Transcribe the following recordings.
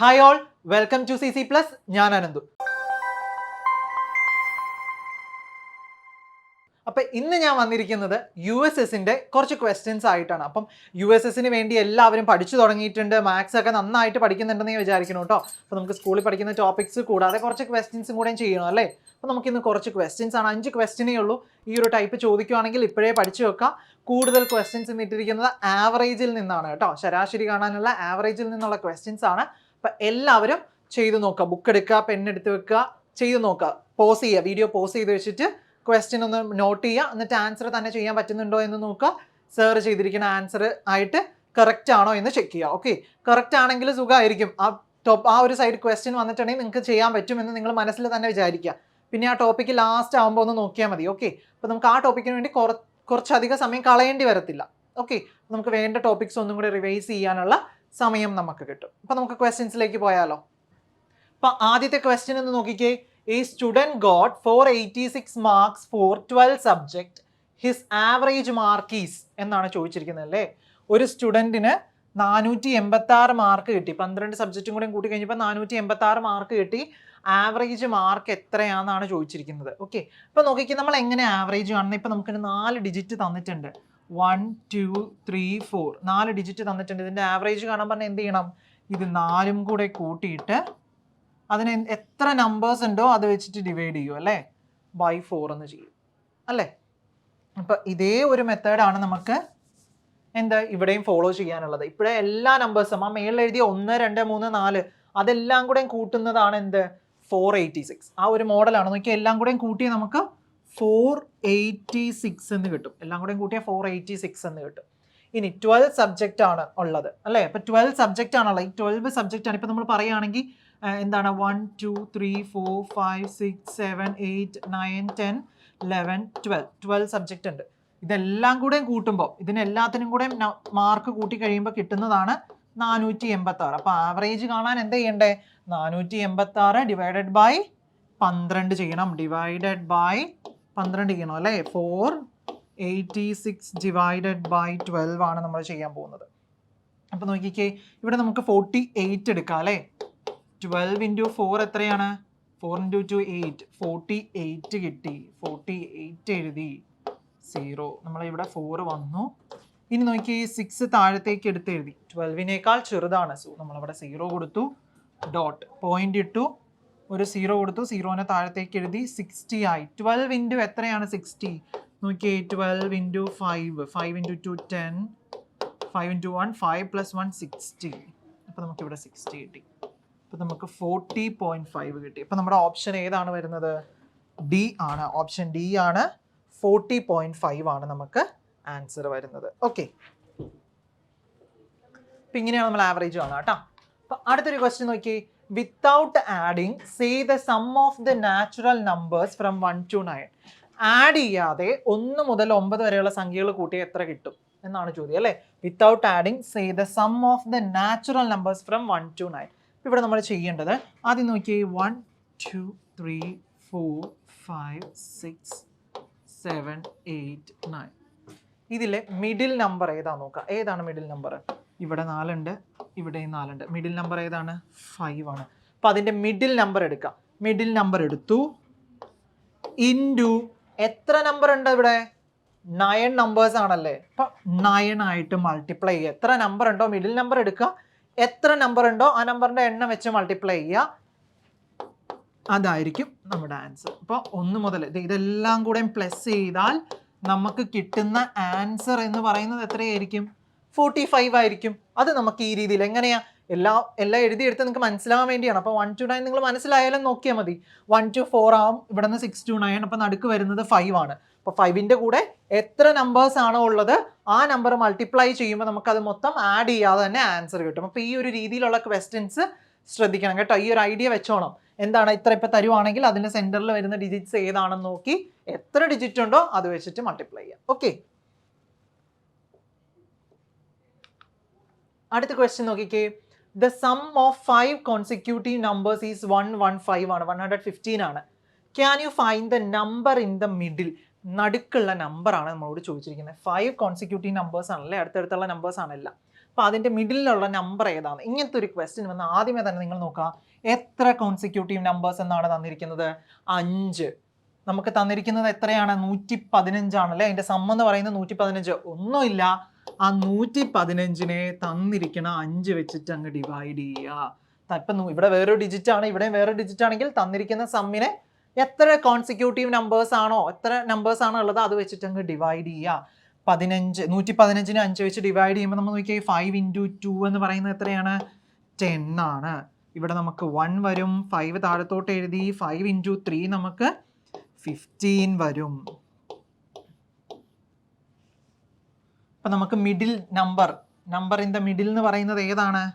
Hi all welcome to C C plus ഞാൻ അനന്തു. അപ്പൊ ഇന്ന് ഞാൻ വന്നിരിക്കുന്നത് യു എസ് എസിന്റെ കുറച്ച് ക്വസ്റ്റ്യൻസ് ആയിട്ടാണ്. അപ്പം യു എസ് എസിന് വേണ്ടി എല്ലാവരും പഠിച്ചു തുടങ്ങിയിട്ടുണ്ട്. മാത്സ് ഒക്കെ നന്നായിട്ട് പഠിക്കുന്നുണ്ടെന്ന് ഞാൻ വിചാരിക്കുന്നു കേട്ടോ. അപ്പോൾ നമുക്ക് സ്കൂളിൽ പഠിക്കുന്ന ടോപ്പിക്സ് കൂടാതെ കുറച്ച് ക്വസ്റ്റ്യൻസും കൂടെ ചെയ്യണം അല്ലേ? അപ്പോൾ നമുക്ക് ഇന്ന് കുറച്ച് ക്വസ്റ്റ്യൻസ് ആണ്. അഞ്ച് ക്വസ്റ്റ്യനേ ഉള്ളൂ. ഈ ഒരു ടൈപ്പ് ചോദിക്കുവാണെങ്കിൽ ഇപ്പോഴേ പഠിച്ചു വെക്കാം. കൂടുതൽ ക്വസ്റ്റ്യൻസ് ഇന്നിട്ടിരിക്കുന്നത് ആവറേജിൽ നിന്നാണ് കേട്ടോ. ശരാശരി കാണാനുള്ള ആവറേജിൽ നിന്നുള്ള ക്വസ്റ്റ്യൻസ് ആണ്. അപ്പം എല്ലാവരും ചെയ്തു നോക്കുക. ബുക്ക് എടുക്കുക പെൻ എടുത്ത് വെക്കുക ചെയ്തു നോക്കുക. പോസ് ചെയ്യുക. വീഡിയോ പോസ് ചെയ്ത് വെച്ചിട്ട് ക്വസ്റ്റ്യൻ ഒന്ന് നോട്ട് ചെയ്യുക. എന്നിട്ട് ആൻസർ തന്നെ ചെയ്യാൻ പറ്റുന്നുണ്ടോ എന്ന് നോക്കുക. സെർച്ച് ചെയ്തിരിക്കുന്ന ആൻസർ ആയിട്ട് കറക്റ്റ് ആണോ എന്ന് ചെക്ക് ചെയ്യുക. ഓക്കെ കറക്റ്റ് ആണെങ്കിൽ സുഖമായിരിക്കും. ആ ടോപ്പ് ആ ഒരു സൈഡ് ക്വസ്റ്റ്യൻ വന്നിട്ടുണ്ടെങ്കിൽ നിങ്ങൾക്ക് ചെയ്യാൻ പറ്റുമെന്ന് നിങ്ങൾ മനസ്സിൽ തന്നെ വിചാരിക്കുക. പിന്നെ ആ ടോപ്പിക്ക് ലാസ്റ്റ് ആകുമ്പോൾ ഒന്ന് നോക്കിയാൽ മതി. ഓക്കെ അപ്പോൾ നമുക്ക് ആ ടോപ്പിക്കിന് വേണ്ടി കുറ കുറച്ചധികം സമയം കളയേണ്ടി വരത്തില്ല. ഓക്കെ നമുക്ക് വേണ്ട ടോപ്പിക്സ് ഒന്നും കൂടി റിവൈസ് ചെയ്യാനുള്ള സമയം നമുക്ക് കിട്ടും. അപ്പോൾ നമുക്ക് ക്വസ്റ്റ്യൻസിലേക്ക് പോയാലോ. അപ്പോൾ ആദ്യത്തെ ക്വസ്റ്റ്യൻ എന്ന് നോക്കിക്കേ. ഈ student got four eighty six marks for twelve subject his average marks is എന്നാണ് ചോദിച്ചിരിക്കുന്നത് അല്ലേ? ഒരു സ്റ്റുഡന്റിന് നാനൂറ്റി എൺപത്താറ് മാർക്ക് കിട്ടി. പന്ത്രണ്ട് സബ്ജക്റ്റും കൂടെ കൂട്ടി കഴിഞ്ഞപ്പോൾ നാനൂറ്റി എൺപത്താറ് മാർക്ക് കിട്ടി. ആവറേജ് മാർക്ക് എത്രയാണെന്നാണ് ചോദിച്ചിരിക്കുന്നത്. ഓക്കെ അപ്പോൾ നോക്കിക്കേ നമ്മൾ എങ്ങനെ ആവറേജ് കാണുന്നത് ഇപ്പോൾ നമുക്കൊരു നാല് ഡിജിറ്റ് തന്നിട്ടുണ്ട്. വൺ ടു ത്രീ ഫോർ നാല് ഡിജിറ്റ് തന്നിട്ടുണ്ട്. ഇതിന്റെ ആവറേജ് കാണാൻ പറഞ്ഞാൽ എന്ത് ചെയ്യണം? ഇത് നാലും കൂടെ കൂട്ടിയിട്ട് അതിന് എത്ര നമ്പേഴ്സ് ഉണ്ടോ അത് വെച്ചിട്ട് ഡിവൈഡ് ചെയ്യും അല്ലേ? ബൈ ഫോർ എന്ന് ചെയ്യും അല്ലേ? അപ്പം ഇതേ ഒരു മെത്തേഡാണ് നമുക്ക് എന്താ ഇവിടെയും ഫോളോ ചെയ്യാനുള്ളത്. ഇപ്പോഴേ എല്ലാ നമ്പേഴ്സും ആ മേളിൽ എഴുതിയ ഒന്ന് രണ്ട് മൂന്ന് നാല് അതെല്ലാം കൂടെയും കൂട്ടുന്നതാണ് എന്ത്? ഫോർ എയ്റ്റി സിക്സ് ആ ഒരു മോഡലാണ് നോക്കിയാൽ എല്ലാം കൂടെയും കൂട്ടി നമുക്ക് ഫോർ എയ്റ്റി സിക്സ് എന്ന് കിട്ടും. എല്ലാം കൂടെയും കൂട്ടിയാൽ ഫോർ എയ്റ്റി സിക്സ് എന്ന് കിട്ടും. ഇനി ട്വൽവ് സബ്ജക്റ്റ് ആണ് ഉള്ളത് അല്ലേ? ഇപ്പം ട്വൽവ് സബ്ജക്റ്റ് ആണുള്ളത്. ഈ ട്വൽവ് സബ്ജക്റ്റ് ആണ്. ഇപ്പം നമ്മൾ പറയുകയാണെങ്കിൽ എന്താണ്? One two three four five six seven eight nine ten eleven twelve. Twelve subject ഉണ്ട്. ഇതെല്ലാം കൂടെയും കൂട്ടുമ്പോൾ ഇതിനെല്ലാത്തിനും കൂടെ മാർക്ക് കൂട്ടി കഴിയുമ്പോൾ കിട്ടുന്നതാണ് നാനൂറ്റി എൺപത്തി ആറ് അപ്പോൾ ആവറേജ് കാണാൻ എന്താ ചെയ്യണ്ടേ? നാനൂറ്റി എൺപത്തി ആറ് ഡിവൈഡഡ് ബൈ പന്ത്രണ്ട് ചെയ്യണം. ഡിവൈഡഡ് ബൈ പന്ത്രണ്ട് ചെയ്യണം അല്ലേ? Four eighty six divided by twelve ആണ് നമ്മൾ ചെയ്യാൻ പോകുന്നത്. അപ്പോൾ നോക്കിക്കേ ഇവിടെ നമുക്ക് ഫോർട്ടി എയ്റ്റ് എടുക്കാം അല്ലേ? ട്വൽവ് ഇന്റു ഫോർ എത്രയാണ്? Four into two eight forty eight കിട്ടി. ഫോർട്ടി എയ്റ്റ് എഴുതി സീറോ നമ്മളിവിടെ ഫോർ വന്നു. ഇനി നോക്കി സിക്സ് താഴത്തേക്ക് എടുത്ത് എഴുതി ട്വൽവിനേക്കാൾ ചെറുതാണ്. സോ നമ്മളവിടെ സീറോ കൊടുത്തു. ഡോട്ട് പോയിന്റ് ഇട്ടു. ഒരു സീറോ കൊടുത്തു സീറോനെ താഴത്തേക്ക് എഴുതി സിക്സ്റ്റി ആയി. ട്വൽവ് ഇന്റു എത്രയാണ് സിക്സ്റ്റി നോക്കിയേ twelve into five five into two ten five into one five plus one sixty അപ്പോൾ നമുക്കിവിടെ സിക്സ്റ്റി കിട്ടി. അപ്പോൾ നമുക്ക് ഫോർട്ടി പോയിന്റ് ഫൈവ് കിട്ടി. അപ്പോൾ നമ്മുടെ ഓപ്ഷൻ ഏതാണ് വരുന്നത്? ഡി ആണ്. ഓപ്ഷൻ ഡി ആണ്. ഫോർട്ടി പോയിന്റ് ഫൈവ് ആണ് നമുക്ക് ആൻസർ വരുന്നത്. ഓക്കെ അപ്പം ഇങ്ങനെയാണ് നമ്മൾ ആവറേജ് കാണുക കേട്ടോ. അപ്പം അടുത്തൊരു ക്വസ്റ്റ്യൻ നോക്കി without adding say the sum of the natural numbers from one to nine add ചെയ്യാതെ ഒന്ന് മുതൽ ഒമ്പത് വരെയുള്ള സംഖ്യകൾ കൂട്ടിയാൽ എത്ര കിട്ടും എന്നാണ് ചോദ്യം അല്ലേ? Without adding say the sum of the natural numbers from one to nine ഇവിടെ നമ്മൾ ചെയ്യേണ്ടത് ആദ്യം നോക്കി one two three four five six seven eight nine ഇതിലെ മിഡിൽ നമ്പർ ഏതാ നോക്കുക? ഏതാണ് മിഡിൽ നമ്പർ ഇവിടെ നാലുണ്ട് ഇവിടെയും നാലുണ്ട്. മിഡിൽ നമ്പർ ഏതാണ്? ഫൈവ് ആണ്. അപ്പോൾ അതിന്റെ മിഡിൽ നമ്പർ എടുക്കാം. മിഡിൽ നമ്പർ എടുത്തു. ഇന്റു എത്ര നമ്പർ ഉണ്ട് ഇവിടെ? നയൻ നമ്പേഴ്സ് ആണല്ലേ? അപ്പം നയൻ ആയിട്ട് മൾട്ടിപ്ലൈ ചെയ്യുക. എത്ര നമ്പർ ഉണ്ടോ? മിഡിൽ നമ്പർ എടുക്കുക. എത്ര നമ്പർ ഉണ്ടോ? ആ നമ്പറിന്റെ എണ്ണം വെച്ച് മൾട്ടിപ്ലൈ ചെയ്യുക. അതായിരിക്കും നമ്മുടെ ആൻസർ അപ്പോൾ ഒന്ന് മുതൽ ഇത് ഇതെല്ലാം കൂടെയും പ്ലസ് ചെയ്താൽ നമുക്ക് കിട്ടുന്ന ആൻസർ എന്ന് പറയുന്നത് എത്രയായിരിക്കും? ഫോർട്ടി ഫൈവ് ആയിരിക്കും. അത് നമുക്ക് ഈ രീതിയിൽ എങ്ങനെയാ? എല്ലാ എല്ലാം എഴുതിയെടുത്ത് നിങ്ങൾക്ക് മനസ്സിലാവാൻ വേണ്ടിയാണ്. അപ്പോൾ വൺ ടു നയൻ നിങ്ങൾ മനസ്സിലായാലും നോക്കിയാൽ മതി. വൺ ടു ഫോർ ആവും. ഇവിടെ നിന്ന് സിക്സ് ടു നയൻ അപ്പോൾ നടുക്ക് വരുന്നത് ഫൈവ് ആണ്. അപ്പോൾ ഫൈവിന്റെ കൂടെ എത്ര നമ്പേഴ്സ് ആണോ ഉള്ളത് ആ നമ്പർ മൾട്ടിപ്ലൈ ചെയ്യുമ്പോൾ നമുക്കത് മൊത്തം ആഡ് ചെയ്യാതെ തന്നെ ആൻസർ കിട്ടും. അപ്പോൾ ഈ ഒരു രീതിയിലുള്ള ക്വസ്റ്റ്യൻസ് ശ്രദ്ധിക്കണം കേട്ടോ. ഈ ഒരു ഐഡിയ വെച്ചോണം. എന്താണ് ഇത്ര ഇപ്പം തരുവാണെങ്കിൽ അതിന്റെ സെന്ററിൽ വരുന്ന ഡിജിറ്റ്സ് ഏതാണെന്ന് നോക്കി എത്ര ഡിജിറ്റ് ഉണ്ടോ അത് വെച്ചിട്ട് മൾട്ടിപ്ലൈ ചെയ്യാം. ഓക്കെ അടുത്ത ക്വസ്റ്റ്യൻ നോക്കിക്കേ. The sum of five consecutive numbers is one one five ആണ്. വൺ ഹൺഡ്രഡ് ഫിഫ്റ്റീൻ ആണ്. Can you find the number in the middle നടുക്കുള്ള നമ്പറാണ് നമ്മളോട് ചോദിച്ചിരിക്കുന്നത്. ഫൈവ് കോൺസിക്യൂട്ടീവ് നമ്പേഴ്സ് ആണല്ലേ? അടുത്തടുത്തുള്ള നമ്പേഴ്സ് ആണല്ല. അപ്പോൾ അതിന്റെ മിഡിലുള്ള നമ്പർ ഏതാണ്? ഇങ്ങനത്തെ ഒരു ക്വസ്റ്റ്യൻ വന്ന് ആദ്യമേ തന്നെ നിങ്ങൾ നോക്കുക. എത്ര കോൺസിക്യൂട്ടീവ് നമ്പേഴ്സ് എന്നാണ് തന്നിരിക്കുന്നത്? അഞ്ച്. നമുക്ക് തന്നിരിക്കുന്നത് എത്രയാണ്? നൂറ്റി പതിനഞ്ചാണല്ലേ അതിന്റെ സം എന്ന് പറയുന്നത് നൂറ്റി പതിനഞ്ച് ഒന്നുമില്ല. ആ നൂറ്റി പതിനഞ്ചിനെ തന്നിരിക്കണ അഞ്ച് വെച്ചിട്ട് അങ്ങ് ഡിവൈഡ് ചെയ്യുക. ഇപ്പം ഇവിടെ വേറെ ഡിജിറ്റ് ആണ് ഇവിടെ വേറെ ഡിജിറ്റ് ആണെങ്കിൽ തന്നിരിക്കുന്ന സമ്മിനെ എത്ര കോൺസിക്യൂട്ടീവ് നമ്പേഴ്സ് ആണോ എത്ര നമ്പേഴ്സ് ആണോ ഉള്ളത് അത് വെച്ചിട്ട് അങ്ങ് ഡിവൈഡ് ചെയ്യുക. പതിനഞ്ച് നൂറ്റി പതിനഞ്ചിന് അഞ്ച് വെച്ച് ഡിവൈഡ് ചെയ്യുമ്പോൾ നമ്മൾ നോക്കിയാൽ ഫൈവ് ഇന്റു ടു എന്ന് പറയുന്നത് എത്രയാണ്? ടെൻ ആണ്. ഇവിടെ നമുക്ക് വൺ വരും ഫൈവ് താഴത്തോട്ട് എഴുതി ഫൈവ് ഇന്റു ത്രീ നമുക്ക് ഫിഫ്റ്റീൻ വരും. അപ്പം നമുക്ക് middle number number in the middle എന്ന് പറയുന്നത് ഏതാണ്?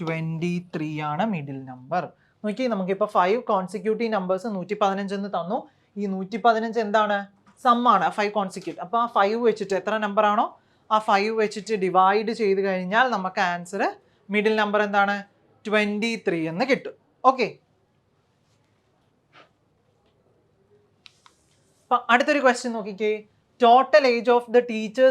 ട്വന്റി ത്രീ ആണ് മിഡിൽ നമ്പർ നോക്കി നമുക്കിപ്പോൾ ഫൈവ് കോൺസിക്യൂട്ടീവ് നമ്പേഴ്സ് നൂറ്റി പതിനഞ്ച് എന്ന് തന്നു. ഈ നൂറ്റി പതിനഞ്ച് എന്താണ് സമ്മാണ് ഫൈവ് കോൺസിക്യൂട്ട് അപ്പോൾ ആ ഫൈവ് വെച്ചിട്ട് എത്ര നമ്പർ ആണോ? ആ ഫൈവ് വെച്ചിട്ട് ഡിവൈഡ് ചെയ്ത് കഴിഞ്ഞാൽ നമുക്ക് ആൻസർ മിഡിൽ നമ്പർ എന്താണ്? ട്വന്റി ത്രീ എന്ന് കിട്ടും. ഓക്കെ അപ്പം അടുത്തൊരു ക്വസ്റ്റ്യൻ നോക്കിക്കേ.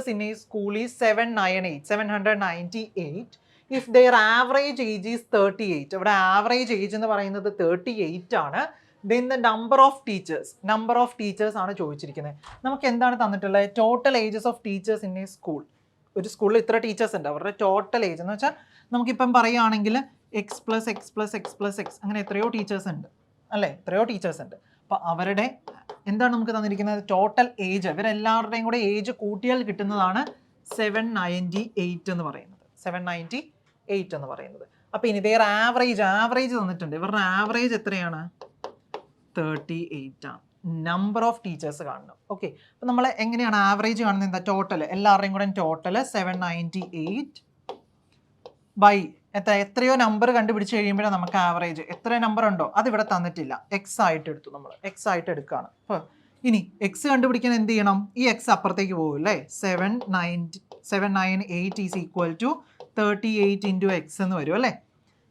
In a school is seven nine eight seven hundred ninety eight if their average age is thirty eight ഇവിടെ ആവറേജ് ഏജ് എന്ന് പറയുന്നത് തേർട്ടി എയ്റ്റ് ആണ്. Then the number of teachers number of teachers ആണ് ചോദിച്ചിരിക്കുന്നത്. നമുക്ക് എന്താണ് തന്നിട്ടുള്ളത്? Total ages of teachers in a school ഒരു സ്കൂളിൽ ഇത്ര ടീച്ചേഴ്സ് ഉണ്ട്. അവരുടെ ടോട്ടൽ ഏജ് എന്ന് വെച്ചാൽ നമുക്കിപ്പം പറയുകയാണെങ്കിൽ x plus x plus x plus x അങ്ങനെ എത്രയോ ടീച്ചേഴ്സ് ഉണ്ട്. അല്ലേ? എത്രയോ ടീച്ചേഴ്സ് ഉണ്ട്. അപ്പോൾ അവരുടെ എന്താണ് നമുക്ക് തന്നിരിക്കുന്നത്? ടോട്ടൽ ഏജ് ഇവരെല്ലാവരുടെയും കൂടെ ഏജ് കൂട്ടിയാൽ കിട്ടുന്നതാണ് സെവൻ നയന്റി എയ്റ്റ് എന്ന് പറയുന്നത്. സെവൻ നയന്റി എയ്റ്റ് എന്ന് പറയുന്നത്. അപ്പോൾ ഇനി വേറെ ആവറേജ് ആവറേജ് തന്നിട്ടുണ്ട്. ഇവരുടെ ആവറേജ് എത്രയാണ്? തേർട്ടി എയ്റ്റ് ആണ്. നമ്പർ ഓഫ് ടീച്ചേഴ്സ് കാണണം. ഓക്കെ അപ്പോൾ നമ്മൾ എങ്ങനെയാണ് ആവറേജ് കാണുന്നത്? എന്താ ടോട്ടൽ എല്ലാവരുടെയും കൂടെ total seven ninety eight by എത്ര എത്രയോ നമ്പർ കണ്ടുപിടിച്ച് കഴിയുമ്പോൾ നമുക്ക് ആവറേജ് എത്ര നമ്പർ ഉണ്ടോ അത് ഇവിടെ തന്നിട്ടില്ല. എക്സ് ആയിട്ട് എടുത്തു നമ്മൾ എക്സ് ആയിട്ട് എടുക്കുകയാണ്. അപ്പോൾ ഇനി എക്സ് കണ്ടുപിടിക്കാൻ എന്ത് ചെയ്യണം? ഈ എക്സ് അപ്പുറത്തേക്ക് പോകും അല്ലേ? Seven nine seven nine eight is equal to thirty eight into x എന്ന് വരും അല്ലേ?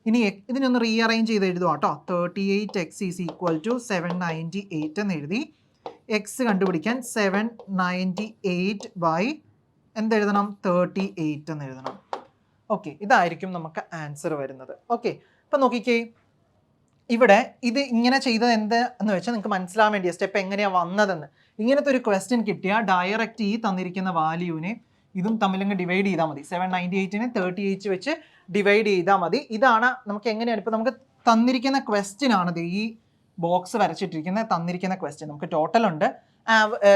ഇനി ഇതിനൊന്ന് റീഅറേഞ്ച് ചെയ്ത് എഴുതുക കേട്ടോ. Thirty eight x is equal to seven ninety eight എന്ന് എഴുതി. എക്സ് കണ്ടുപിടിക്കാൻ സെവൻ നയന്റി എയ്റ്റ് ബൈ എന്തെഴുതണം? തേർട്ടി എയ്റ്റ് എന്ന് എഴുതണം. ഓക്കെ ഇതായിരിക്കും നമുക്ക് ആൻസർ വരുന്നത്. ഓക്കെ അപ്പം നോക്കിക്കേ ഇവിടെ ഇത് ഇങ്ങനെ ചെയ്തത് എന്ത് എന്ന് വെച്ചാൽ നിങ്ങൾക്ക് മനസ്സിലാൻ വേണ്ടിയ സ്റ്റെപ്പ് എങ്ങനെയാണ് വന്നതെന്ന്. ഇങ്ങനത്തെ ഒരു ക്വസ്റ്റ്യൻ കിട്ടിയാൽ ഡയറക്റ്റ് ഈ തന്നിരിക്കുന്ന വാല്യൂവിനെ ഇതും തമ്മിലങ്ങ് ഡിവൈഡ് ചെയ്താൽ മതി. സെവൻ നയന്റി എയ്റ്റിനെ തേർട്ടി എയ്റ്റ് വെച്ച് ഡിവൈഡ് ചെയ്താൽ മതി. ഇതാണ് നമുക്ക് എങ്ങനെയാണ് ഇപ്പോൾ നമുക്ക് തന്നിരിക്കുന്ന ക്വസ്റ്റ്യൻ ആണത് ഈ ബോക്സ് വരച്ചിട്ടിരിക്കുന്ന തന്നിരിക്കുന്ന ക്വസ്റ്റ്യൻ നമുക്ക് ടോട്ടൽ ഉണ്ട്.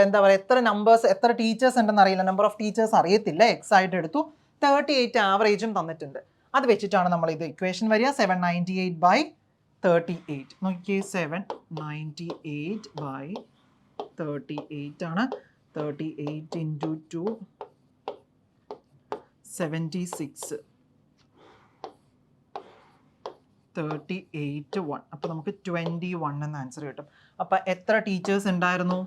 എന്താ പറയുക എത്ര നമ്പേഴ്സ് എത്ര ടീച്ചേഴ്സ് ഉണ്ടെന്ന് അറിയില്ല. നമ്പർ ഓഫ് ടീച്ചേഴ്സ് അറിയത്തില്ല. എക്സ് ആയിട്ട് എടുത്തു. തേർട്ടി എയ്റ്റ് ആവറേജും തന്നിട്ടുണ്ട്. അത് വെച്ചിട്ടാണ് നമ്മൾ ഇത് ഇക്വേഷൻ വരിക. Seven ninety eight by thirty eight നോക്കിയേ seven ninety eight by thirty eight ആണ്. Thirty eight into two seventy six thirty eight one അപ്പോൾ നമുക്ക് ട്വന്റി വൺ എന്ന ആൻസർ കിട്ടും. അപ്പോൾ എത്ര ടീച്ചേഴ്സ് ഉണ്ടായിരുന്നു?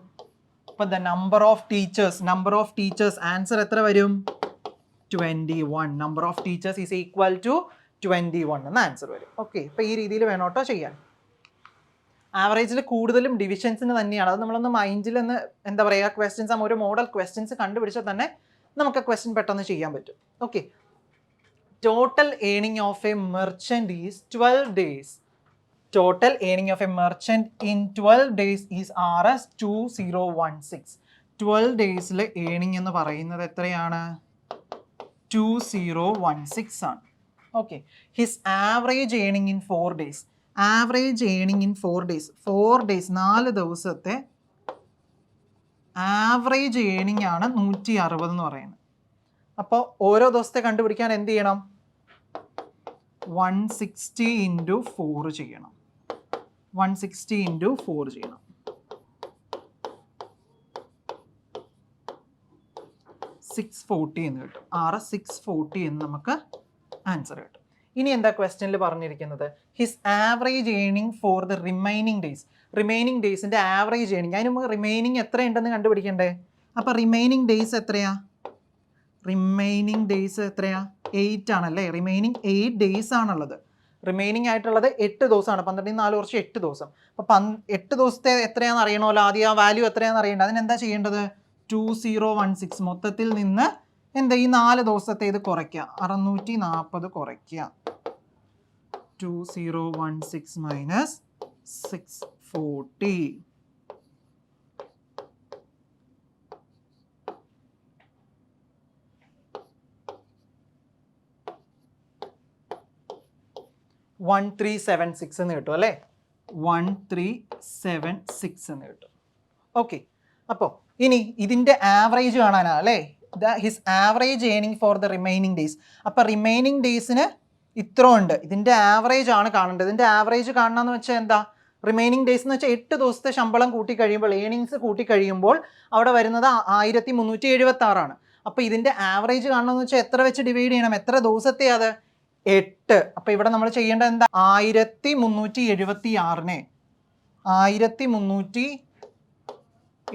അപ്പോൾ the number of teachers number of teachers answer എത്ര വരും? Twenty one number of teachers is equal to twenty one എന്ന ആൻസർ വരും. ഓക്കെ ഇപ്പോൾ ഈ രീതിയിൽ വേണോട്ടോ ചെയ്യാൻ. ആവറേജിൽ കൂടുതലും ഡിവിഷൻസിന് തന്നെയാണ്. അത് നമ്മളൊന്ന് മൈൻഡിൽ ഒന്ന് എന്താ പറയുക ക്വസ്റ്റ്യൻസ് ഒരു മോഡൽ ക്വസ്റ്റ്യൻസ് കണ്ടുപിടിച്ചാൽ തന്നെ നമുക്ക് ക്വസ്റ്റ്യൻ പെട്ടെന്ന് ചെയ്യാൻ പറ്റും. Okay total earning of a merchant is twelve days total earning of a merchant in twelve days is R S two zero one six twelve ഡേയ്സിലെ earning എന്ന് പറയുന്നത് എത്രയാണ്? ടു സീറോ വൺ സിക്സ് ആണ്. Okay his average earning in four days average earning in four days four days നാല് ദിവസത്തെ average earning ആണ് നൂറ്റി അറുപത് എന്ന് പറയുന്നത്. അപ്പോൾ ഓരോ ദിവസത്തെ കണ്ടുപിടിക്കാൻ എന്ത് ചെയ്യണം? വൺ സിക്സ്റ്റി ഇന്റു ഫോർ ചെയ്യണം. വൺ സിക്സ്റ്റി ഇന്റു ഫോർ ചെയ്യണം. സിക്സ് ഫോർട്ടി എന്ന് കിട്ടും. ആറ് സിക്സ് ഫോർട്ടി എന്ന് നമുക്ക് ആൻസർ കിട്ടും. ഇനി എന്താ ക്വസ്റ്റ്യനിൽ പറഞ്ഞിരിക്കുന്നത്? His average earning for the remaining days remaining ഡേയ്സിന്റെ average earning അതിന് നമുക്ക് റിമൈനിങ് എത്രയുണ്ടെന്ന് കണ്ടുപിടിക്കണ്ടേ? അപ്പോൾ റിമൈനിങ് ഡേയ്സ് എത്രയാ? റിമൈനിങ് ഡേയ്സ് എത്രയാ? എയ്റ്റ് ആണല്ലേ? റിമൈനിങ് എയ്റ്റ് ഡേയ്സ് ആണുള്ളത്. റിമൈനിങ് ആയിട്ടുള്ളത് എട്ട് ദിവസമാണ്. പന്ത്രണ്ടിൽ നാല് വർഷം എട്ട് ദിവസം. അപ്പോൾ പന് എട്ട് ദിവസത്തെ എത്രയാണെന്ന് അറിയണമല്ലോ? ആദ്യം ആ വാല്യൂ എത്രയാണെന്ന് അറിയേണ്ടത് അതിനെന്താ ചെയ്യേണ്ടത്? ടു സീറോ വൺ സിക്സ് മൊത്തത്തിൽ നിന്ന് എന്താ ഈ നാല് ദിവസത്തെ ഇത് കുറയ്ക്കുക? അറുന്നൂറ്റി നാൽപ്പത് കുറയ്ക്കുക. Two zero one six minus six forty one three seven six എന്ന് കിട്ടും അല്ലേ? വൺ ത്രീ സെവൻ സിക്സ് എന്ന് കിട്ടും. ഓക്കെ അപ്പോൾ ഇനി ഇതിന്റെ ആവറേജ് കാണാനാണ് അല്ലേ? The his average earning for the remaining days അപ്പോൾ റിമൈനിങ് ഡേയ്സിന് ഇത്ര ഉണ്ട് ഇതിന്റെ ആവറേജ് ആണ് കാണേണ്ടത്. ഇതിന്റെ ആവറേജ് കാണണമെന്ന് വെച്ചാൽ എന്താ? റിമൈനിങ് ഡേയ്സ് എന്ന് വെച്ചാൽ എട്ട് ദിവസത്തെ ശമ്പളം കൂട്ടി കഴിയുമ്പോൾ ഏണിങ്സ് കൂട്ടി കഴിയുമ്പോൾ അവിടെ വരുന്നത് ആയിരത്തി മുന്നൂറ്റി എഴുപത്തി ആറാണ് അപ്പോൾ ഇതിന്റെ ആവറേജ് കാണണമെന്ന് വെച്ചാൽ എത്ര വെച്ച് ഡിവൈഡ് ചെയ്യണം? എത്ര ദിവസത്തെ അത്? എട്ട്. അപ്പോൾ ഇവിടെ നമ്മൾ ചെയ്യേണ്ടത് എന്താ? ആയിരത്തി മുന്നൂറ്റി എഴുപത്തി ആറിനെ ആയിരത്തി മുന്നൂറ്റി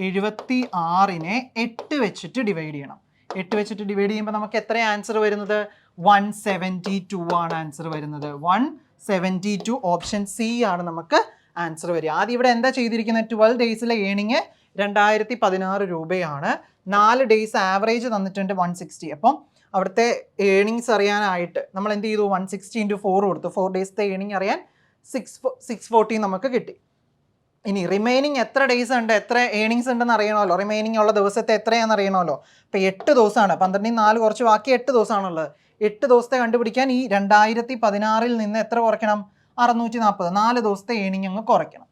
എഴുപത്തി ആറിനെ എട്ട് വെച്ചിട്ട് ഡിവൈഡ് ചെയ്യണം. എട്ട് വെച്ചിട്ട് ഡിവൈഡ് ചെയ്യുമ്പോൾ നമുക്ക് എത്ര ആൻസർ വരുന്നത്? വൺ സെവന്റി ടു ആണ് ആൻസർ വരുന്നത്. One seventy two option C ആണ് നമുക്ക് ആൻസർ വരിക. ആദ്യം ഇവിടെ എന്താ ചെയ്തിരിക്കുന്നത്? ട്വൽവ് ഡേയ്സിലെ ഏണിങ് രണ്ടായിരത്തി പതിനാറ് രൂപയാണ്. നാല് ഡേയ്സ് ആവറേജ് തന്നിട്ടുണ്ട് വൺ സിക്സ്റ്റി അപ്പം അവിടുത്തെ ഏണിങ്സ് അറിയാനായിട്ട് നമ്മൾ എന്ത് ചെയ്തു? വൺ സിക്സ്റ്റി ഇന്റു ഫോർ കൊടുത്തു. ഫോർ ഡേയ്സത്തെ ഏണിങ് അറിയാൻ സിക്സ് സിക്സ് ഫോർട്ടി നമുക്ക് കിട്ടി. ഇനി റിമൈനിങ് എത്ര ഡേയ്സ് ഉണ്ട് എത്ര ഏണിങ്സ് ഉണ്ടെന്ന് അറിയണമല്ലോ. റിമൈനിങ് ഉള്ള ദിവസത്തെ എത്രയാണെന്ന് അറിയണമല്ലോ. അപ്പോൾ എട്ട് ദിവസമാണ് പന്ത്രണ്ടിൽ നാല് കുറച്ച് ബാക്കി എട്ട് ദിവസമാണുള്ളത് എട്ട് ദിവസത്തെ കണ്ടുപിടിക്കാൻ ഈ രണ്ടായിരത്തി പതിനാറിൽ നിന്ന് എത്ര കുറയ്ക്കണം? അറുന്നൂറ്റി നാൽപ്പത് നാല് ദിവസത്തെ ഏണിങ് അങ്ങ് കുറയ്ക്കണം.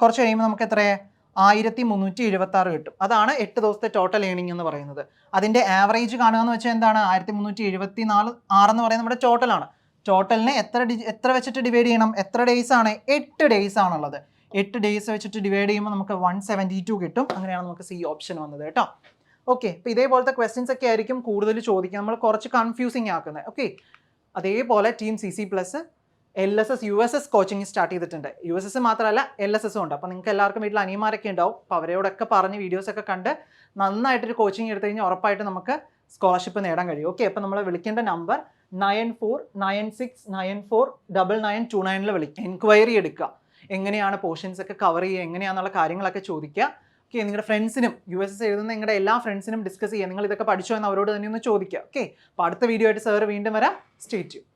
കുറച്ച് കഴിയുമ്പോൾ നമുക്ക് എത്രയാണ് ആയിരത്തി മുന്നൂറ്റി എഴുപത്തി ആറ് കിട്ടും. അതാണ് എട്ട് ദിവസത്തെ ടോട്ടൽ ഏണിംഗ് എന്ന് പറയുന്നത്. അതിന്റെ ആവറേജ് കാണുക എന്ന് വെച്ചാൽ എന്താണ്? ആയിരത്തി മുന്നൂറ്റി എഴുപത്തി നാല് ആറെന്ന് പറയുന്നത് നമ്മുടെ ടോട്ടലാണ് ടോട്ടലിനെ എത്ര എത്ര വെച്ചിട്ട് ഡിവൈഡ് ചെയ്യണം? എത്ര ഡേയ്സ് ആണ്? എട്ട് ഡേയ്സ് ആണുള്ളത്. എട്ട് ഡേയ്സ് വെച്ചിട്ട് ഡിവൈഡ് ചെയ്യുമ്പോൾ നമുക്ക് വൺ സെവന്റി ടു കിട്ടും. അങ്ങനെയാണ് നമുക്ക് സി ഓപ്ഷൻ വന്നത് കേട്ടോ. ഓക്കെ അപ്പോൾ ഇതേപോലത്തെ ക്വസ്റ്റ്യൻസ് ഒക്കെ ആയിരിക്കും കൂടുതൽ ചോദിക്കുക നമ്മൾ കുറച്ച് കൺഫ്യൂസിങ് ആക്കുന്നത് ഓക്കെ അതേപോലെ team C C plus L S S U S S coaching start ചെയ്തിട്ടുണ്ട്. യു എസ് എസ് മാത്രമല്ല എൽ എസ് എസും ഉണ്ട്. അപ്പോൾ നിങ്ങൾക്ക് എല്ലാവർക്കും വീട്ടിൽ അനിയന്മാരൊക്കെ ഉണ്ടാവും. അപ്പോൾ അവരോടൊക്കെ പറഞ്ഞ് വീഡിയോസൊക്കെ കണ്ട് നന്നായിട്ടൊരു കോച്ചിങ് എടുത്തു കഴിഞ്ഞാൽ ഉറപ്പായിട്ട് നമുക്ക് സ്കോളർഷിപ്പ് നേടാൻ കഴിയും. ഓക്കെ അപ്പോൾ നമ്മൾ വിളിക്കേണ്ട number nine four nine six nine four double nine two നയനിൽ വിളിക്കുക എൻക്വയറി എടുക്കുക. എങ്ങനെയാണ് പോർഷൻസ് ഒക്കെ കവർ ചെയ്യുക എങ്ങനെയാണെന്നുള്ള കാര്യങ്ങളൊക്കെ ചോദിക്കുക. ഓക്കെ നിങ്ങളുടെ ഫ്രണ്ട്സിനും യു എസ് എസ് എഴുതുന്ന നിങ്ങളുടെ എല്ലാ ഫ്രണ്ട്സിനും ഡിസ്കസ് ചെയ്യുക. നിങ്ങൾ ഇതൊക്കെ പഠിച്ചോ എന്ന് അവരോട് തന്നെ ഒന്ന് ചോദിക്കുക. ഓക്കെ അപ്പോൾ അടുത്ത വീഡിയോ ആയിട്ട് സാർ വീണ്ടും വരാം. സ്റ്റേറ്റ് ചെയ്യും